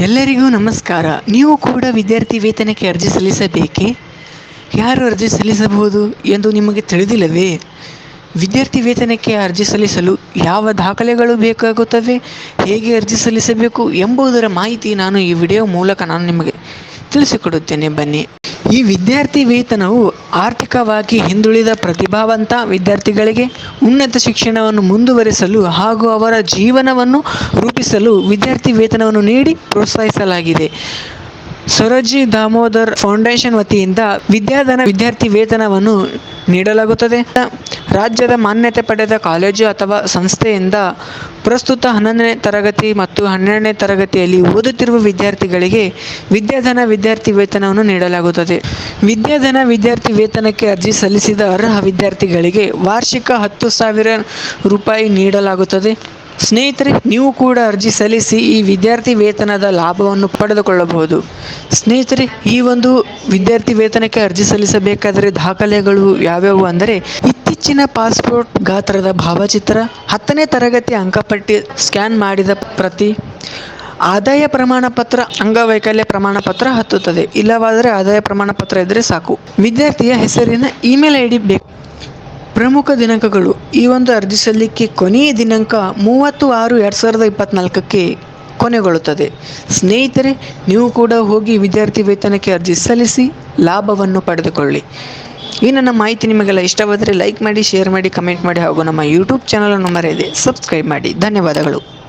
ಎಲ್ಲರಿಗೂ ನಮಸ್ಕಾರ. ನೀವು ಕೂಡ ವಿದ್ಯಾರ್ಥಿ ವೇತನಕ್ಕೆ ಅರ್ಜಿ ಸಲ್ಲಿಸಬೇಕೇ? ಯಾರು ಅರ್ಜಿ ಸಲ್ಲಿಸಬಹುದು ಎಂದು ನಿಮಗೆ ತಿಳಿದಿಲ್ಲವೇ? ವಿದ್ಯಾರ್ಥಿ ವೇತನಕ್ಕೆ ಅರ್ಜಿ ಸಲ್ಲಿಸಲು ಯಾವ ದಾಖಲೆಗಳು ಬೇಕಾಗುತ್ತವೆ? ಹೇಗೆ ಅರ್ಜಿ ಸಲ್ಲಿಸಬೇಕು ಎಂಬುದರ ಮಾಹಿತಿ ನಾನು ಈ ವಿಡಿಯೋ ಮೂಲಕ ನಾನು ನಿಮಗೆ ತಿಳಿಸಿಕೊಡುತ್ತೇನೆ. ಬನ್ನಿ. ಈ ವಿದ್ಯಾರ್ಥಿ ವೇತನವು ಆರ್ಥಿಕವಾಗಿ ಹಿಂದುಳಿದ ಪ್ರತಿಭಾವಂತ ವಿದ್ಯಾರ್ಥಿಗಳಿಗೆ ಉನ್ನತ ಶಿಕ್ಷಣವನ್ನು ಮುಂದುವರಿಸಲು ಹಾಗೂ ಅವರ ಜೀವನವನ್ನು ರೂಪಿಸಲು ವಿದ್ಯಾರ್ಥಿ ವೇತನವನ್ನು ನೀಡಿ ಪ್ರೋತ್ಸಾಹಿಸಲಾಗಿದೆ. ಸೊರಜಿ ದಾಮೋದರ್ ಫೌಂಡೇಶನ್ ವತಿಯಿಂದ ವಿದ್ಯಾಧನ ವಿದ್ಯಾರ್ಥಿ ವೇತನವನ್ನು ನೀಡಲಾಗುತ್ತದೆ. ರಾಜ್ಯದ ಮಾನ್ಯತೆ ಪಡೆದ ಕಾಲೇಜು ಅಥವಾ ಸಂಸ್ಥೆಯಿಂದ ಪ್ರಸ್ತುತ ಹನ್ನೊಂದನೇ ತರಗತಿ ಮತ್ತು ಹನ್ನೆರಡನೇ ತರಗತಿಯಲ್ಲಿ ಓದುತ್ತಿರುವ ವಿದ್ಯಾರ್ಥಿಗಳಿಗೆ ವಿದ್ಯಾಧನ ವಿದ್ಯಾರ್ಥಿ ವೇತನವನ್ನು ನೀಡಲಾಗುತ್ತದೆ. ವಿದ್ಯಾಧನ ವಿದ್ಯಾರ್ಥಿ ವೇತನಕ್ಕೆ ಅರ್ಜಿ ಸಲ್ಲಿಸಿದ ಅರ್ಹ ವಿದ್ಯಾರ್ಥಿಗಳಿಗೆ ವಾರ್ಷಿಕ ಹತ್ತು ಸಾವಿರ ರೂಪಾಯಿ ನೀಡಲಾಗುತ್ತದೆ. ಸ್ನೇಹಿತರೆ, ನೀವು ಕೂಡ ಅರ್ಜಿ ಸಲ್ಲಿಸಿ ಈ ವಿದ್ಯಾರ್ಥಿ ವೇತನದ ಲಾಭವನ್ನು ಪಡೆದುಕೊಳ್ಳಬಹುದು. ಸ್ನೇಹಿತರೆ, ಈ ಒಂದು ವಿದ್ಯಾರ್ಥಿ ವೇತನಕ್ಕೆ ಅರ್ಜಿ ಸಲ್ಲಿಸಬೇಕಾದರೆ ದಾಖಲೆಗಳು ಯಾವ್ಯಾವು ಅಂದರೆ, ಇತ್ತೀಚಿನ ಪಾಸ್ಪೋರ್ಟ್ ಗಾತ್ರದ ಭಾವಚಿತ್ರ, ಹತ್ತನೇ ತರಗತಿ ಅಂಕಪಟ್ಟಿ ಸ್ಕ್ಯಾನ್ ಮಾಡಿದ ಪ್ರತಿ, ಆದಾಯ ಪ್ರಮಾಣ ಪತ್ರ ಅಂಗವೈಕಲ್ಯ ಪ್ರಮಾಣ ಪತ್ರ ಹತ್ತುತ್ತದೆ. ಇಲ್ಲವಾದರೆ ಆದಾಯ ಪ್ರಮಾಣ ಪತ್ರ ಇದ್ದರೆ ಸಾಕು. ವಿದ್ಯಾರ್ಥಿಯ ಹೆಸರಿನ ಇಮೇಲ್ ಐ ಡಿ ಬೇಕು. ಪ್ರಮುಖ ದಿನಾಂಕಗಳು. ಈ ಒಂದು ಅರ್ಜಿ ಸಲ್ಲಿಕೆ ಕೊನೆಯ ದಿನಾಂಕ ಮೂವತ್ತು ಆರು ಎರಡು ಸಾವಿರದ ಇಪ್ಪತ್ತ್ನಾಲ್ಕಕ್ಕೆ ಕೊನೆಗೊಳ್ಳುತ್ತದೆ. ಸ್ನೇಹಿತರೆ, ನೀವು ಕೂಡ ಹೋಗಿ ವಿದ್ಯಾರ್ಥಿ ವೇತನಕ್ಕೆ ಅರ್ಜಿ ಸಲ್ಲಿಸಿ ಲಾಭವನ್ನು ಪಡೆದುಕೊಳ್ಳಿ. ಈ ನನ್ನ ಮಾಹಿತಿ ನಿಮಗೆಲ್ಲ ಇಷ್ಟವಾದರೆ ಲೈಕ್ ಮಾಡಿ, ಶೇರ್ ಮಾಡಿ, ಕಮೆಂಟ್ ಮಾಡಿ ಹಾಗೂ ನಮ್ಮ ಯೂಟ್ಯೂಬ್ ಚಾನಲನ್ನು ಮರೆಯದೆ ಸಬ್ಸ್ಕ್ರೈಬ್ ಮಾಡಿ. ಧನ್ಯವಾದಗಳು.